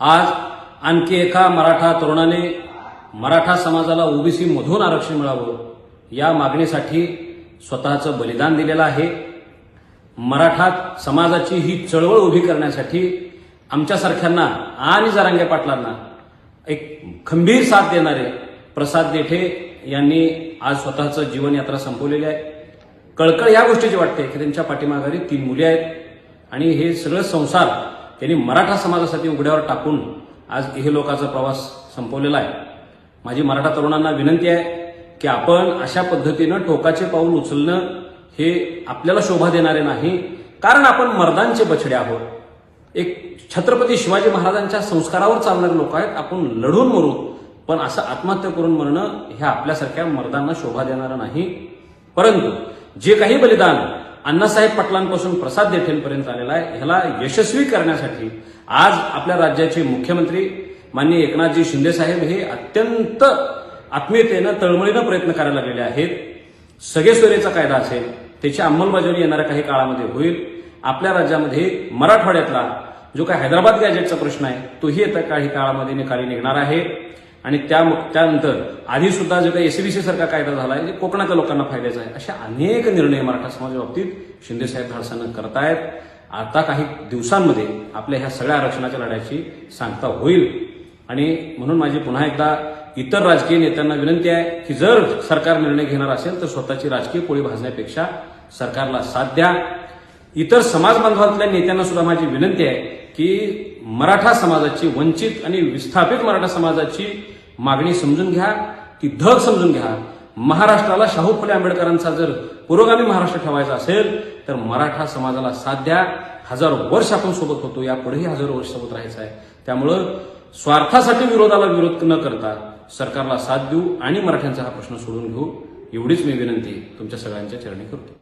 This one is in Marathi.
आज आणखी एका मराठा तरुणाने मराठा समाजाला ओबीसी मधून आरक्षण मिळावं या मागणीसाठी स्वतःचं बलिदान दिलेलं आहे. मराठा समाजाची ही चळवळ उभी करण्यासाठी आमच्यासारख्यांना आणि जरांगे पाटलांना एक खंबीर साथ देणारे प्रसाद देठे यांनी आज स्वतःचं जीवनयात्रा संपवलेली आहे. कळकळ या गोष्टीची वाटते की त्यांच्या पाठीमाघारी तीन मुली आहेत आणि हे सगळं संसार त्यांनी मराठा समाजासाठी उघड्यावर टाकून आज हे लोकांचा प्रवास संपवलेला आहे. माझी मराठा तरुणांना विनंती आहे की आपण अशा पद्धतीनं टोकाचे पाऊल उचलणं हे आपल्याला शोभा देणारे नाही. कारण आपण मर्दांचे बछडे आहोत. एक छत्रपती शिवाजी महाराजांच्या संस्कारावर चालणारे लोक आहेत. आपण लढून मरू. पण असं आत्महत्या करून मरणं हे आपल्यासारख्या मर्दांना शोभा देणारं नाही. परंतु जे काही बलिदान अण्णासाहेब पाटलांपासून प्रसाद देठेंपर्यंत आलेला आहे. ह्याला यशस्वी करण्यासाठी आज आपल्या राज्याचे मुख्यमंत्री माननीय एकनाथजी शिंदेसाहेब हे अत्यंत आत्मीयतेनं तळमळीनं प्रयत्न करायला लागलेले आहेत. सगळे सगळेसोयरेचा कायदा असेल त्याची अंमलबजावणी येणाऱ्या काही काळामध्ये होईल. आपल्या राज्यामध्ये मराठवाड्यातला जो काही हैदराबाद गॅजेटचा प्रश्न आहे तोही येत्या काही काळामध्ये निकाली निघणार आहे. आणि त्या त्यानंतर आधी सुद्धा जो काही एसीबीसी सारखा कायदा झाला आहे जे कोकणातल्या लोकांना फायद्याचा आहे असे अनेक निर्णय मराठा समाजाच्या बाबतीत शिंदेसाहेब धाडसानं करतायत. आता काही दिवसांमध्ये आपल्या ह्या सगळ्या आरक्षणाच्या लढ्याची सांगता होईल. आणि म्हणून माझी पुन्हा एकदा इतर राजकीय नेत्यांना विनंती आहे की जर सरकार निर्णय घेणार असेल तर स्वतःची राजकीय पोळी भाजण्यापेक्षा सरकारला साथ द्या. इतर समाज बांधवातल्या नेत्यांना सुद्धा माझी विनंती आहे की मराठा समाजाची वंचित आणि विस्थापित मराठा समाजाची मागणी समजून घ्या ती धग समजून घ्या. महाराष्ट्राला शाहू फुले आंबेडकरांचा जर पुरोगामी महाराष्ट्र ठेवायचा असेल तर मराठा समाजाला साथ द्या. हजारो वर्ष आपण सोबत होतो यापुढेही हजारो वर्ष सोबत राहायचं आहे. त्यामुळं स्वार्थासाठी विरोधाला विरोध न करता सरकारला साथ देऊ आणि मराठ्यांचा हा प्रश्न सोडून घेऊ एवढीच मी विनंती तुमच्या सगळ्यांच्या चरणी करतो.